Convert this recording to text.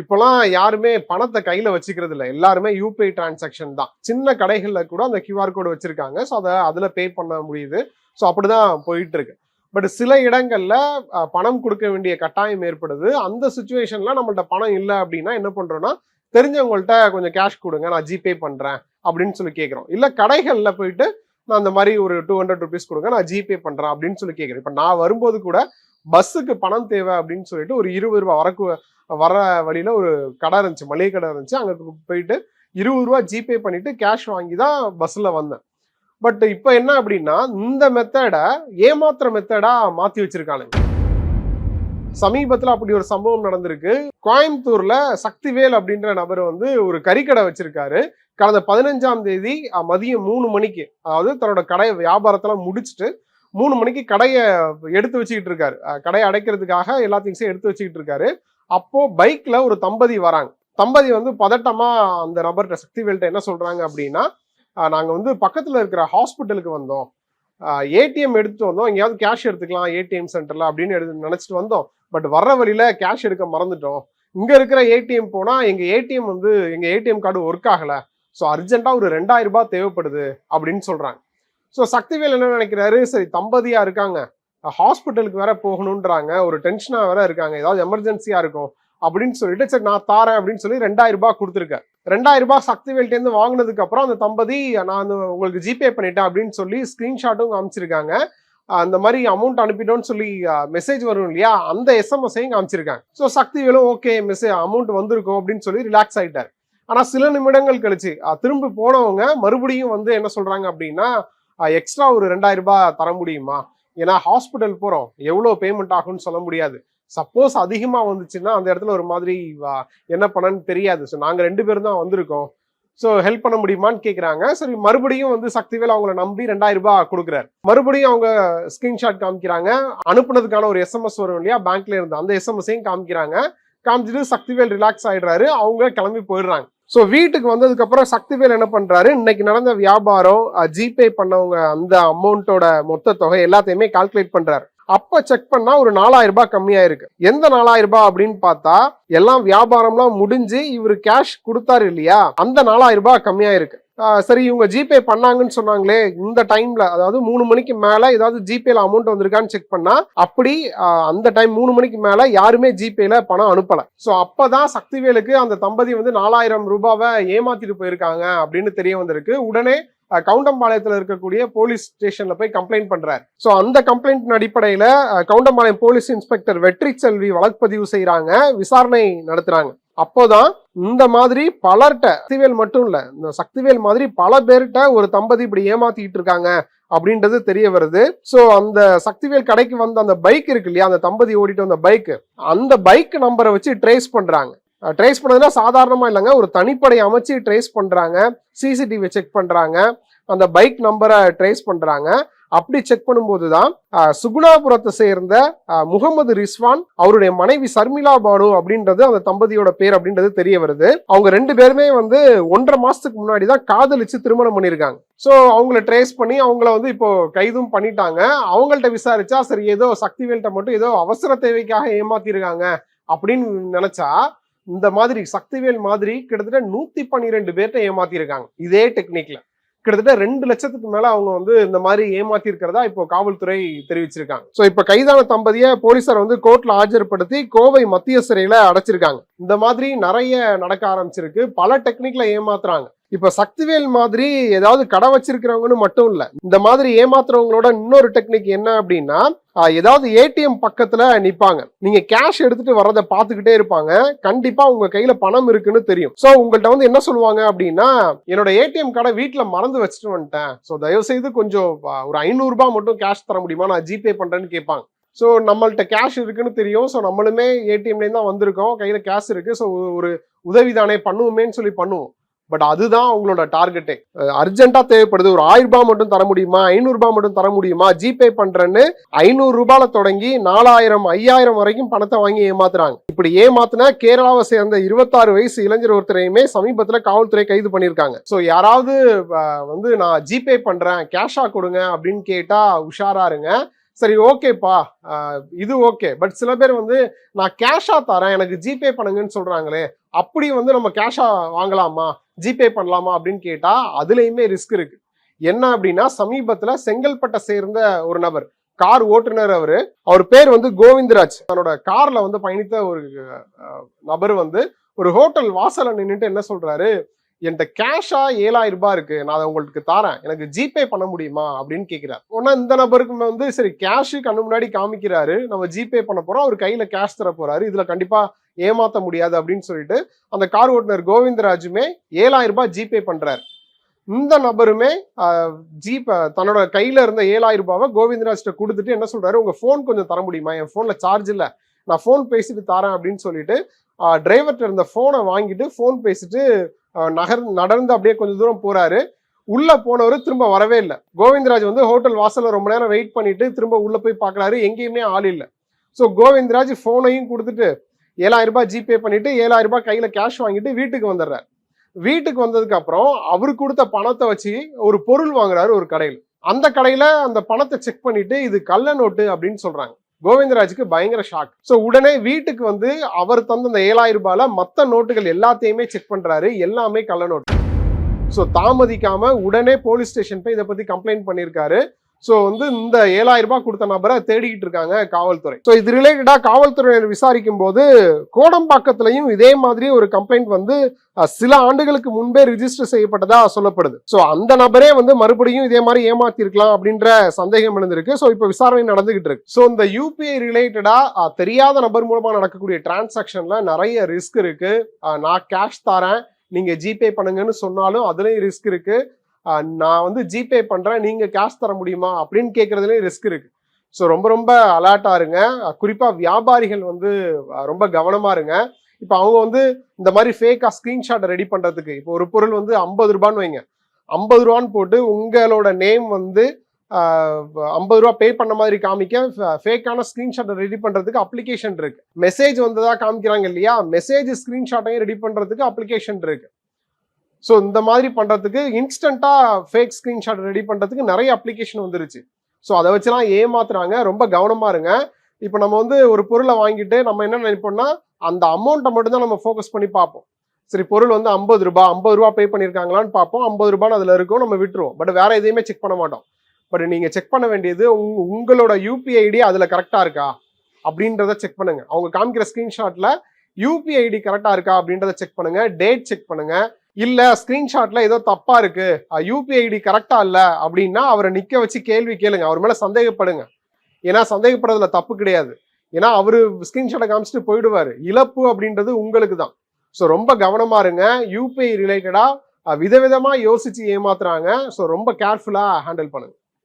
இப்போலாம் யாருமே பணத்தை கையில் வச்சுக்கிறது இல்லை. எல்லாருமே யூபிஐ டிரான்சாக்ஷன் தான். சின்ன கடைகளில் கூட அந்த கியூஆர் கோடு வச்சுருக்காங்க. ஸோ அதை அதுல பே பண்ண முடியுது. ஸோ அப்படிதான் போயிட்டு இருக்கு பட் சில இடங்களில் பணம் கொடுக்க வேண்டிய கட்டாயம் ஏற்படுது. அந்த சுச்சுவேஷன்ல நம்மள்ட்ட பணம் இல்லை அப்படின்னா என்ன பண்றோம்னா தெரிஞ்சவங்கள்ட்ட கொஞ்சம் கேஷ் கொடுங்க. நான் ஜிபே பண்றேன் அப்படின்னு சொல்லி கேட்குறோம் இல்லை கடைகளில் போயிட்டு நான் அந்த மாதிரி ஒரு டூ ஹண்ட்ரட் ருபீஸ் கொடுங்க. நான் ஜிபே பண்றேன் அப்படின்னு சொல்லி கேட்குறேன் இப்போ நான் வரும்போது கூட பஸ்ஸுக்கு பணம் தேவை அப்படின்னு சொல்லிட்டு ஒரு இருபது ரூபா வரக்கு வர வழியில ஒரு கடை இருந்துச்சு மளிகை கடை இருந்துச்சு. அங்க போயிட்டு இருபது ரூபா ஜிபே பண்ணிட்டு கேஷ் வாங்கி தான் பஸ்ஸில் வந்தேன். பட் இப்போ என்ன அப்படின்னா இந்த மெத்தடை ஏமாத்துற மெத்தடா மாத்தி வச்சிருக்கானுங்க. சமீபத்துல அப்படி ஒரு சம்பவம் நடந்திருக்கு. கோயம்புத்தூர்ல சக்திவேல் அப்படின்ற நபர் வந்து ஒரு கறிக்கடை வச்சிருக்காரு. கடந்த பதினஞ்சாம் தேதி மதியம் மூணு மணிக்கு அதாவது தன்னோட கடை வியாபாரத்தெல்லாம் முடிச்சுட்டு மூணு மணிக்கு கடையை எடுத்து வச்சுக்கிட்டு இருக்காரு. கடையை அடைக்கிறதுக்காக எல்லா திங்ஸையும் எடுத்து வச்சுக்கிட்டு இருக்காரு. அப்போ பைக்ல ஒரு தம்பதி வராங்க. தம்பதி வந்து பதட்டமா அந்த நபர்கிட்ட சக்திவேல்கிட்ட என்ன சொல்றாங்க அப்படின்னா நாங்க வந்து பக்கத்துல இருக்கிற ஹாஸ்பிட்டலுக்கு வந்தோம். ஏடிஎம் எடுத்துட்டு வந்தோம். எங்கேயாவது கேஷ் எடுத்துக்கலாம் ஏடிஎம் சென்டர்ல அப்படின்னு எடுத்து நினைச்சிட்டு வந்தோம். பட் வர்ற வழியில கேஷ் எடுக்க மறந்துட்டோம். இங்க இருக்கிற ஏடிஎம் போனா எங்க ஏடிஎம் வந்து எங்க ஏடிஎம் கார்டு ஒர்க் ஆகல. ஸோ அர்ஜென்ட்டா ஒரு ரெண்டாயிரம் ரூபாய் தேவைப்படுது அப்படின்னு சொல்றாங்க. ஸோ சக்திவேல் என்ன நினைக்கிறாரு? சரி தம்பதியா இருக்காங்க. ஹாஸ்பிட்டலுக்கு வேற போகணுன்றாங்க. ஒரு டென்ஷனா வேற இருக்காங்க. ஏதாவது எமர்ஜென்சியா இருக்கும். அப்படின்னு சொல்லிட்டு சரி நான் தாரேன் அப்படின்னு சொல்லி ரெண்டாயிரம் ரூபாய் கொடுத்துருக்கேன் ரெண்டாயிரம் ரூபாய் சக்திவேல்ட்டேருந்து வாங்கினதுக்கு அப்புறம் அந்த தம்பதி நான் வந்து உங்களுக்கு ஜிபே பண்ணிட்டேன் அப்படின்னு சொல்லி ஸ்கிரீன்ஷாட்டும் காமிச்சிருக்காங்க. அந்த மாதிரி அமௌண்ட் அனுப்பிட்டோம்னு சொல்லி மெசேஜ் வரும் இல்லையா? அந்த எஸ்எம்எஸ்ஸையும் காமிச்சிருக்காங்க. ஸோ சக்திவேலும் ஓகே மெசேஜ் அமௌண்ட் வந்திருக்கும் அப்படின்னு சொல்லி ரிலாக்ஸ் ஆகிட்டார் ஆனால் சில நிமிடங்கள் கழிச்சு திரும்ப திரும்பி போனவங்க மறுபடியும் வந்து என்ன சொல்றாங்க அப்படின்னா எக்ஸ்ட்ரா ஒரு ரெண்டாயிரம் ரூபாய் தர முடியுமா? ஏன்னா ஹாஸ்பிட்டல் போகிறோம் எவ்வளோ பேமெண்ட் ஆகும்னு சொல்ல முடியாது. சப்போஸ் அதிகமாக வந்துச்சுன்னா அந்த இடத்துல ஒரு மாதிரி வா- என்ன பண்ணன்னு தெரியாது. ஸோ நாங்கள் ரெண்டு பேரும் தான் வந்திருக்கோம். ஸோ ஹெல்ப் பண்ண முடியுமான்னு கேட்குறாங்க சரி மறுபடியும் வந்து சக்திவேல் அவங்கள நம்பி ரெண்டாயிரம் ரூபாய் கொடுக்குறாரு. மறுபடியும் அவங்க ஸ்கிரீன்ஷாட் காமிக்கிறாங்க. அனுப்புனதுக்கான ஒரு எஸ்எம்எஸ் வரும் இல்லையா? பேங்க்ல இருந்து அந்த எஸ்எம்எஸ்ஸையும் காமிக்கிறாங்க. காமிச்சிட்டு சக்திவேல் ரிலாக்ஸ் ஆயிடுறாரு. அவங்க கிளம்பி போயிடுறாங்க. ஸோ வீட்டுக்கு வந்ததுக்கப்புறம் சக்திவேல் என்ன பண்ணுறாரு இன்னைக்கு நடந்த வியாபாரம் ஜிபே பண்ணவங்க அந்த அமௌண்ட்டோட மொத்த தொகை எல்லாத்தையுமே கால்குலேட் பண்ணுறாரு அப்போ செக் பண்ணால் ஒரு நாலாயிரம் ரூபாய் கம்மியாக இருக்கு எந்த நாலாயிரம் ரூபாய் அப்படின்னு பார்த்தா எல்லாம் வியாபாரம்லாம் முடிஞ்சு இவர் கேஷ் கொடுத்தாரு இல்லையா? அந்த நாலாயிரம் ரூபாய் கம்மியாக இருக்கு சரி இவங்க ஜிபே பண்ணாங்கன்னு சொன்னாங்களே இந்த டைம்ல அதாவது மூணு மணிக்கு மேல ஏதாவது ஜிபேல அமௌண்ட் வந்திருக்கான்னு செக் பண்ணா அப்படி அந்த டைம் மூணு மணிக்கு மேல யாருமே ஜிபேல பணம் அனுப்பல. சோ அப்பதான் சக்திவேலுக்கு அந்த தம்பதி வந்து நாலாயிரம் ரூபாவை ஏமாத்திட்டு போயிருக்காங்க அப்படின்னு தெரிய வந்திருக்கு. உடனே அஹ், கவுண்டம்பாளையத்துல இருக்கக்கூடிய போலீஸ் ஸ்டேஷன்ல போய் கம்ப்ளைண்ட் பண்றாரு. சோ அந்த கம்ப்ளைண்ட் அடிப்படையில கவுண்டம்பாளையம் போலீஸ் இன்ஸ்பெக்டர் வெற்றி செல்வி வழக்குப்பதிவு செய்யறாங்க விசாரணை நடத்துறாங்க. அப்போதான் இந்த மாதிரி பலர்கிட்ட சக்திவேல் மட்டும் இல்ல இந்த சக்திவேல் மாதிரி பல பேர்கிட்ட ஒரு தம்பதி இப்படி ஏமாத்திட்டு இருக்காங்க அப்படின்றது தெரிய வருது. சோ அந்த சக்திவேல் கடைக்கு வந்த அந்த பைக் இருக்கு இல்லையா அந்த தம்பதி ஓடிட்டு வந்த பைக் அந்த பைக் நம்பரை வச்சு ட்ரேஸ் பண்றாங்க. ட்ரேஸ் பண்ணதுன்னா சாதாரணமா இல்லைங்க ஒரு தனிப்படை அமைச்சு ட்ரேஸ் பண்றாங்க சிசிடிவி செக் பண்றாங்க அந்த பைக் நம்பரை ட்ரேஸ் பண்றாங்க. அப்படி செக் பண்ணும்போது தான் சுகுணாபுரத்தை சேர்ந்த முகமது ரிஸ்வான் அவருடைய மனைவி சர்மிளா பானு அப்படின்றது அந்த தம்பதியோட பேர் அப்படின்றது தெரிய வருது. அவங்க ரெண்டு பேருமே வந்து ஒன்றரை மாசத்துக்கு முன்னாடி தான் காதலிச்சு திருமணம் பண்ணியிருக்காங்க. ஸோ அவங்கள ட்ரேஸ் பண்ணி அவங்கள வந்து இப்போ கைதும் பண்ணிட்டாங்க. அவங்கள்ட்ட விசாரிச்சா சரி ஏதோ சக்திவேல்கிட்ட மட்டும் ஏதோ அவசர தேவைக்காக ஏமாத்திருக்காங்க அப்படின்னு நினைச்சா இந்த மாதிரி சக்திவேல் மாதிரி கிட்டத்தட்ட நூத்தி பன்னிரெண்டு பேர்கிட்ட ஏமாத்திருக்காங்க. இதே டெக்னிக்ல கிட்டத்தட்ட ரெண்டு லட்சத்துக்கு மேல அவங்க வந்து இந்த மாதிரி ஏமாத்தி இருக்கிறதா இப்போ காவல்துறை தெரிவிச்சிருக்காங்க. சோ இப்ப கைதான தம்பதியை போலீசார் வந்து கோர்ட்ல ஆஜர்படுத்தி கோவை மத்திய சிறையில அடைச்சிருக்காங்க. இந்த மாதிரி நிறைய நடக்க ஆரம்பிச்சிருக்கு. பல டெக்னிக்ல ஏமாத்துறாங்க. இப்ப சக்திவேல் மாதிரி ஏதாவது கடை வச்சிருக்கிறவங்கன்னு மட்டும் இல்ல இந்த மாதிரி ஏமாத்துறவங்களோட இன்னொரு டெக்னிக் என்ன அப்படின்னா ஏதாவது ஏடிஎம் பக்கத்துல நிப்பாங்க. நீங்க கேஷ் எடுத்துட்டு வர்றதை பார்த்துக்கிட்டே இருப்பாங்க. கண்டிப்பா உங்க கையில பணம் இருக்குன்னு தெரியும். சோ உங்கள்ட்ட வந்து என்ன சொல்லுவாங்க அப்படின்னா என்னோட ஏடிஎம் கார்டை வீட்டுல மறந்து வச்சுட்டு வந்துட்டேன். ஸோ தயவு செய்து கொஞ்சம் ஒரு ஐநூறு ரூபாய் மட்டும் கேஷ் தர முடியுமா? நான் ஜிபே பண்றேன்னு கேட்பாங்க. ஸோ நம்மள்ட்ட கேஷ் இருக்குன்னு தெரியும். ஸோ நம்மளுமே ஏடிஎம்லேருந்து தான் வந்திருக்கோம். கையில் கேஷ் இருக்குது ஸோ ஒரு உதவி தானே பண்ணுவோமேன்னு சொல்லி பண்ணுவோம். பட் அதுதான் அவங்களோட டார்கெட்டே அர்ஜென்ட்டா தேவைப்படுது. ஒரு ஆயிரம் ரூபாய் மட்டும் தர முடியுமா? ஐநூறு ரூபாய் மட்டும் தர முடியுமா? ஜிபே பண்றேன்னு ஐநூறு ரூபாயில தொடங்கி நாலாயிரம் ஐயாயிரம் வரைக்கும் பணத்தை வாங்கி ஏமாத்துறாங்க. இப்படி ஏமாத்துனா கேரளாவை சேர்ந்த இருபத்தாறு வயசு இளைஞர் ஒருத்தரையுமே சமீபத்துல காவல்துறை கைது பண்ணியிருக்காங்க. ஸோ யாராவது வந்து நான் ஜிபே பண்றேன் கேஷா கொடுங்க அப்படின்னு கேட்டா உஷாரா இருங்க. சரி ஓகேப்பா. இது ஓகே. பட் சில பேர் வந்து நான் கேஷாக தரேன். எனக்கு ஜிபே பண்ணுங்கன்னு சொல்றாங்களே. அப்படி வந்து நம்ம கேஷாக வாங்கலாமா? ஜிபே பண்ணலாமா? அப்படின்னு கேட்டால் அதுலேயுமே ரிஸ்க் இருக்கு. என்ன அப்படின்னா சமீபத்தில் செங்கல்பட்டை சேர்ந்த ஒரு நபர் கார் ஓட்டுநர் அவர். அவர் பேர் வந்து கோவிந்தராஜ். தன்னோட காரில் வந்து பயணித்த ஒரு நபர் வந்து ஒரு ஹோட்டல் வாசலை நின்றுட்டு என்ன சொல்கிறாரு என்கிட்ட கேஷா ஏழாயிரம் ரூபாய் இருக்கு. நான் அதை உங்களுக்கு தரேன் எனக்கு ஜிபே பண்ண முடியுமா? அப்படின்னு கேட்கிறார் ஒன்னா இந்த நபருக்கு வந்து சரி கேஷ் கண்ணு முன்னாடி காமிக்கிறாரு. நம்ம ஜிபே பண்ண போறோம். அவர் கையில கேஷ் தர போறாரு. இதுல கண்டிப்பா ஏமாத்த முடியாது அப்படின்னு சொல்லிட்டு அந்த கார் ஓட்டுநர் கோவிந்தராஜுமே ஏழாயிரம் ரூபாய் ஜிபே பண்றாரு. இந்த நபருமே ஜீப்பை தன்னோட கையில இருந்த ஏழாயிரம் ரூபாவை கோவிந்தராஜ்கிட்ட கொடுத்துட்டு என்ன சொல்றாரு? உங்க ஃபோன் கொஞ்சம் தர முடியுமா? என் ஃபோன்ல சார்ஜ் இல்ல. நான் ஃபோன் பேசிட்டு தரேன் அப்படின்னு சொல்லிட்டு டிரைவர்கிட்ட இருந்த ஃபோனை வாங்கிட்டு ஃபோன் பேசிட்டு நகர் நடந்து அப்படியே கொஞ்சம் தூரம் போறாரு. உள்ள போனவர் திரும்ப வரவே இல்லை. கோவிந்தராஜ் வந்து ஹோட்டல் வாசல்ல ரொம்ப நேரம் வெயிட் பண்ணிட்டு திரும்ப உள்ள போய் பார்க்கறாரு எங்கேயுமே ஆள் இல்லை. ஸோ கோவிந்தராஜ் ஃபோனையும் கொடுத்துட்டு ஏழாயிரம் ரூபாய் ஜிபே பண்ணிட்டு ஏழாயிரம் ரூபாய் கையில கேஷ் வாங்கிட்டு வீட்டுக்கு வந்துடுறாரு. வீட்டுக்கு வந்ததுக்கு அப்புறம் அவர் கொடுத்த பணத்தை வச்சு ஒரு பொருள் வாங்குறாரு ஒரு கடையில். அந்த கடையில அந்த பணத்தை செக் பண்ணிட்டு இது கள்ள நோட்டு அப்படின்னு சொல்றாங்க. கோவிந்தராஜுக்கு பயங்கர ஷாக் ஸோ உடனே வீட்டுக்கு வந்து அவர் தந்த அந்த ஏழாயிரம் ரூபாயில மற்ற நோட்டுகள் எல்லாத்தையுமே செக் பண்றாரு. எல்லாமே கள்ள நோட்டு ஸோ தாமதிக்காம உடனே போலீஸ் ஸ்டேஷன் போய் இதை பத்தி கம்ப்ளைண்ட் பண்ணியிருக்காரு. ஸோ வந்து இந்த ஏழாயிரம் ரூபாய் கொடுத்த நபரை தேடிக்கிட்டு இருக்காங்க காவல்துறை. ஸோ இது ரிலேட்டடாக காவல்துறையினர் விசாரிக்கும் போது கோடம்பாக்கத்துலையும் இதே மாதிரி ஒரு கம்ப்ளைண்ட் வந்து சில ஆண்டுகளுக்கு முன்பே ரிஜிஸ்டர் செய்யப்பட்டதா சொல்லப்படுது. ஸோ அந்த நபரே வந்து மறுபடியும் இதே மாதிரி ஏமாத்திருக்கலாம் அப்படின்ற சந்தேகம் எழுந்திருக்கு. ஸோ இப்போ விசாரணை நடந்துகிட்டு இருக்கு. ஸோ இந்த யூபிஐ ரிலேட்டடா தெரியாத நபர் மூலமாக நடக்கக்கூடிய டிரான்சாக்ஷன்ல நிறைய ரிஸ்க் இருக்கு. நான் கேஷ் தரேன். நீங்க ஜிபே பண்ணுங்கன்னு சொன்னாலும் அதுலயும் ரிஸ்க் இருக்கு. நான் வந்து ஜிபே பண்ணுறேன் நீங்கள் கேஷ் தர முடியுமா அப்படின்னு கேட்குறதுலேயும் ரிஸ்க் இருக்குது ஸோ ரொம்ப ரொம்ப அலர்ட்டாக இருங்க. குறிப்பாக வியாபாரிகள் வந்து ரொம்ப கவனமாக இருங்க. இப்போ அவங்க வந்து இந்த மாதிரி ஃபேக்காக ஸ்க்ரீன்ஷாட் ரெடி பண்ணுறதுக்கு இப்போ ஒரு பொருள் வந்து ஐம்பது ரூபான்னு வைங்க. ஐம்பது ரூபான்னு போட்டு உங்களோட நேம் வந்து ஐம்பது ரூபா பே பண்ண மாதிரி காமிக்க ஃபேக்கான ஸ்க்ரீன்ஷாட்டை ரெடி பண்ணுறதுக்கு அப்ளிகேஷன் இருக்குது மெசேஜ் வந்ததாக காமிக்கிறாங்க இல்லையா? மெசேஜ் ஸ்க்ரீன்ஷாட்டையும் ரெடி பண்ணுறதுக்கு அப்ளிகேஷன் இருக்குது ஸோ இந்த மாதிரி பண்ணுறதுக்கு இன்ஸ்டண்ட்டாக ஃபேக் ஸ்க்ரீன்ஷாட் ரெடி பண்ணுறதுக்கு நிறைய அப்ளிகேஷன் வந்துருச்சு. ஸோ அதை வச்சுலாம் ஏமாத்துறாங்க. ரொம்ப கவனமா இருங்க. இப்போ நம்ம வந்து ஒரு பொருளை வாங்கிட்டு நம்ம என்ன நினைப்போம்னா அந்த அமௌண்ட்டை மட்டும்தான் நம்ம ஃபோக்கஸ் பண்ணி பார்ப்போம். சரி பொருள் வந்து ஐம்பது ரூபாய் ஐம்பது ரூபா பே பண்ணியிருக்காங்களான்னு பார்ப்போம். ஐம்பது ரூபான்னு அதில் இருக்கும் நம்ம விட்டுருவோம். பட் வேற எதையுமே செக் பண்ண மாட்டோம். பட் நீங்கள் செக் பண்ண வேண்டியது உங் உங்களோட யூபிஐ ஐடி அதில் கரெக்டாக இருக்கா? அப்படின்றத செக் பண்ணுங்க. அவங்க காமிக்கிற ஸ்க்ரீன்ஷாட்டில் யூபிஐ ஐடி கரெக்டாக இருக்கா அப்படின்றத செக் பண்ணுங்க. டேட் செக் பண்ணுங்க. இல்ல ஸ்கிரீன்ஷாட்ல ஏதோ தப்பா இருக்கு. யூபிஐ ஐடி கரெக்டா இல்ல அப்படின்னா அவரை நிக்க வச்சு கேள்வி கேளுங்க. அவர் மேல சந்தேகப்படுங்க. ஏன்னா சந்தேகப்படுறதுல தப்பு கிடையாது. ஏன்னா அவரு ஸ்கிரீன்ஷாட்டை காமிச்சிட்டு போயிடுவாரு. இழப்பு அப்படின்றது உங்களுக்கு தான். ஸோ ரொம்ப கவனமா இருங்க. யூபிஐ ரிலேட்டடா விதவிதமா யோசிச்சு ஏமாத்துறாங்க. ஸோ ரொம்ப கேர்ஃபுல்லா ஹேண்டில் பண்ணுங்க.